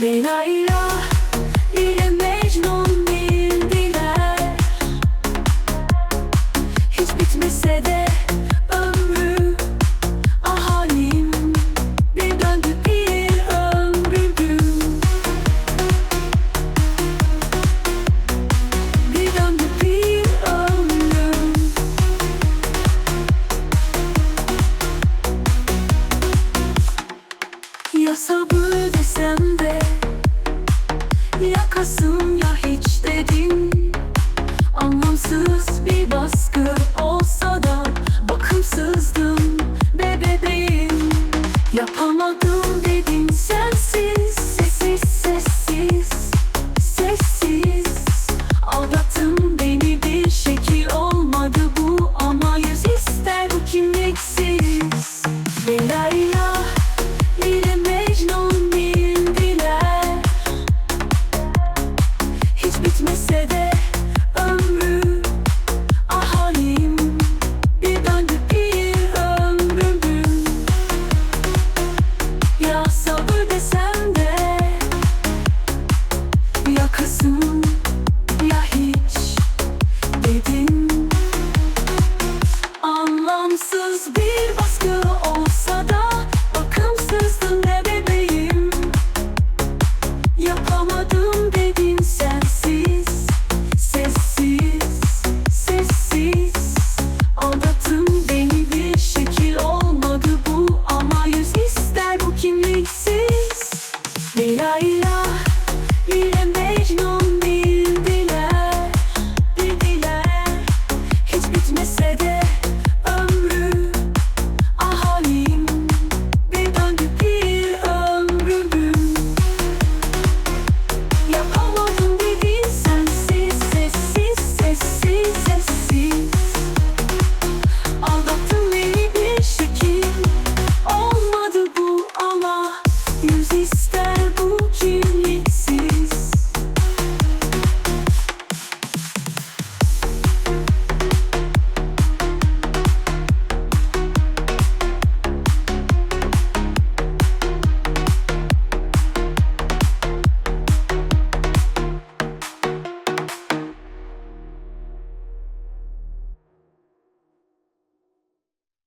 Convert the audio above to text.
Leyla ile Mecnun bildiler. Hiç bitmese ömrü ahalim. Bir döndü bir ömrüm. Bir döndü bir ömrüm. Ya sabır desem de Yakasım ya hiç dedim bir baskı olsa da Bakımsızdı ne bebeğim. Yapamadım